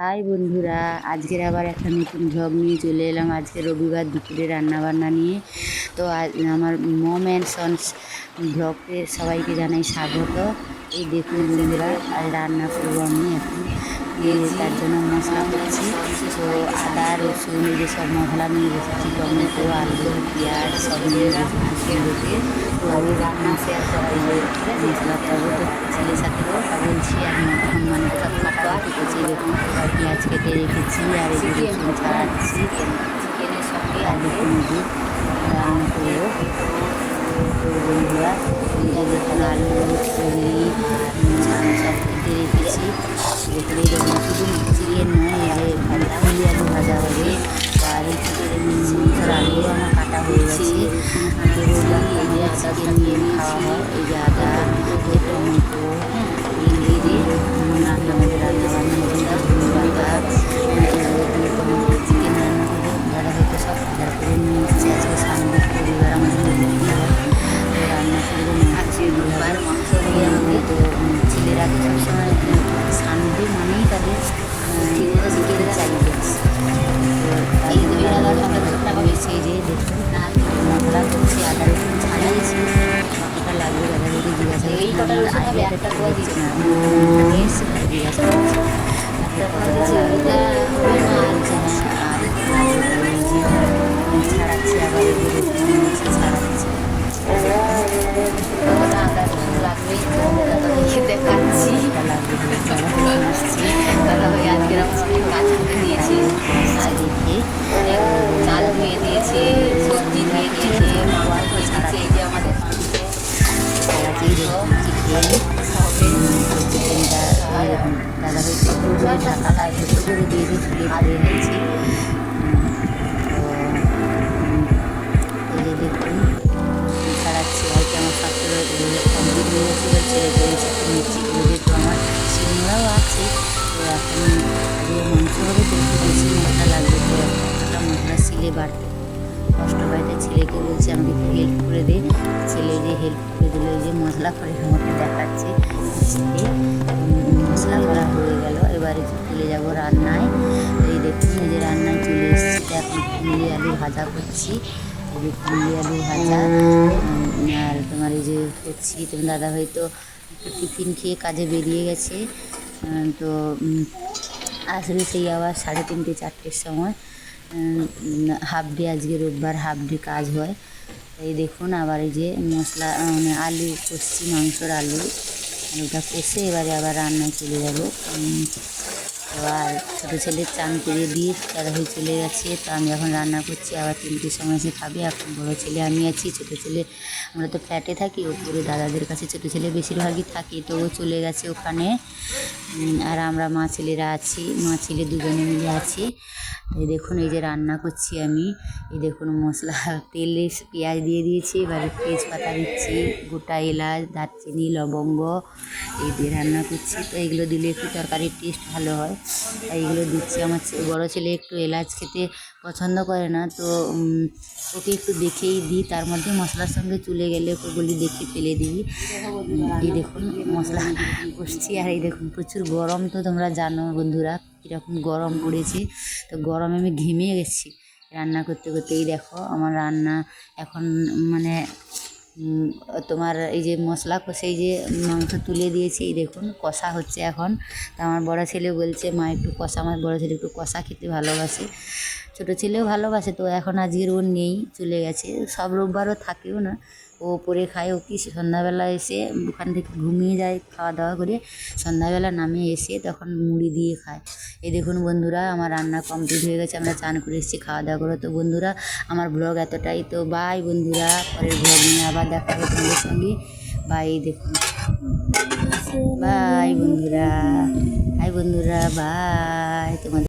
High বন্ধুরা, আজকের আবার একটা নতুন ভ্লগ নিয়ে চলে এলাম। আজকে রবিবার, দুপুরে রান্নাবান্না নিয়ে। তো আমার মম অ্যান্ড সন্স ভ্লগকে সবাইকে জানাই স্বাগত। এই দেখুন বন্ধুরা, আর রান্না করব আমি এখন। তার জন্য মশলা করছি। তো আদা রসুন এই যে সব মশলা নিয়ে বসেছি টমেটো, আলু, পেঁয়াজ, সব নিয়ে বসেছি সুন্দরকে তো আমি রান্না শেয়ার করা মশলা তো ছেলের সাথে বলছি আমি এখন মানে কাটাকাটি করছি দেখুন পেঁয়াজ কেটে রেখেছি, আর এই রসুন ছাড়াচ্ছি, চিকেনের সঙ্গে আলু মুরগি রান্না করব। তো বন্ধুরা দেখুন আলু পুরি সব কেটে রেখেছি। এই শুধু চিকেন নয় এই যে পুরি আলু ভাজা হবে Terima kasih. চিকেন চিকেনটা দাদা ভাই ঢাকাটা ছোটো করে দিয়ে দিয়ে তুলে ভরে নিয়েছি এই দেখুন ছাড়াচ্ছি আর কি আমার দিয়েছি একটু শিলনোড়াও আছে তো এখন মাংস তো একটু তো একটা কষ্ট বাড়িতে ছেলেকে বলছি, আমাকে একটু হেল্প করে দে। ছেলে যে হেল্প করে দিল যে মশলা করে আমাকে দেখাচ্ছে মশলা করা হয়ে গেল। এবারে চলে যাব রান্নায়। এই দেখুন, এই যে রান্নায় চলে এসেছি। এখন কুমড়ি আলু ভাজা করছি। এই যে কুমড়ি আলু ভাজা। আর তোমার এই যে করছি, তোমার দাদা ভাই তো একটু টিফিন খেয়ে কাজে বেরিয়ে গেছে। তো আসবে সেই আবার সাড়ে তিনটে, চারটের সময়। হাফ ডে আজকে রোববার, হাফ ডে কাজ হয়। এই দেখুন, আবার এই যে মশলা মানে আলু কষছি, মাংসর আলু, আলুটা কষে এবারে আবার রান্নায় চলে যাব। আর ছোটো ছেলে চান করে দিয়ে হয়ে চলে গেছে। তো আমি এখন রান্না করছি, আবার তিনটের সময় এসে খাবে। এখন বড়ো ছেলে আমি আছি, ছোটো ছেলে আমরা তো ফ্ল্যাটে থাকি, ওপরে দাদাদের কাছে ছোটো ছেলে বেশিরভাগই থাকি, তো ও চলে গেছে ওখানে। আর আমরা মা ছেলেরা আছি, মা ছেলে দুজনে মিলে আছি। এই দেখুন, এই যে রান্না করছি আমি। এই দেখুন, মশলা, তেলে, পেঁয়াজ দিয়ে দিয়েছি, এবারে তেজপাতা দিচ্ছি, গোটা এলাচ, দারচিনি, লবঙ্গ, এই দিয়ে রান্না করছি। তো এইগুলো দিলে একটু তরকারির টেস্ট ভালো হয়। এইগুলো দিচ্ছি। আমার বড় ছেলে একটু এলাচ খেতে পছন্দ করে না তো ওকে একটু দেখেই দিই। তার মধ্যে মশলার সঙ্গে চলে গেলে ওকে বলি দেখে ফেলে উম, এই দেখুন মশলা কষছি। আর এই দেখুন প্রচুর গরম তো তোমরা জানো বন্ধুরা কীরকম গরম পড়েছে। তো গরমে আমি ঘেমে গেছি রান্না করতে করতেই দেখো আমার রান্না এখন মানে তোমার এই যে মশলা কষে, এই যে মাংস তুলে দিয়েছি, এই দেখুন কষা হচ্ছে এখন। তা আমার বড়ো ছেলে বলছে, মা, একটু কষা। আমার বড়ো ছেলে, একটু কষা খেতে ভালোবাসে। ছোটো ছেলেও ভালোবাসে, তো এখন আজকের ওর নেই, চলে গেছে। সব রোববারও থাকেও না। ও পরে খায়, ও কি সন্ধ্যাবেলা এসে ওখান থেকে ঘুমিয়ে যায় খাওয়া দাওয়া করে সন্ধ্যাবেলা নামে এসে তখন মুড়ি দিয়ে খায়। এই দেখুন বন্ধুরা, আমার রান্না কমপ্লিট হয়ে গেছে, আমরা চান করে এসেছি খাওয়া দাওয়া করে। তো বন্ধুরা, আমার ব্লগ এতটাই, তো বাই বন্ধুরা, পরের ব্লগ নিয়ে আবার দেখা হবে তোমাদের সঙ্গে। বাই দেখুন। বাই বন্ধুরা। হাই বন্ধুরা বাই তোমাদের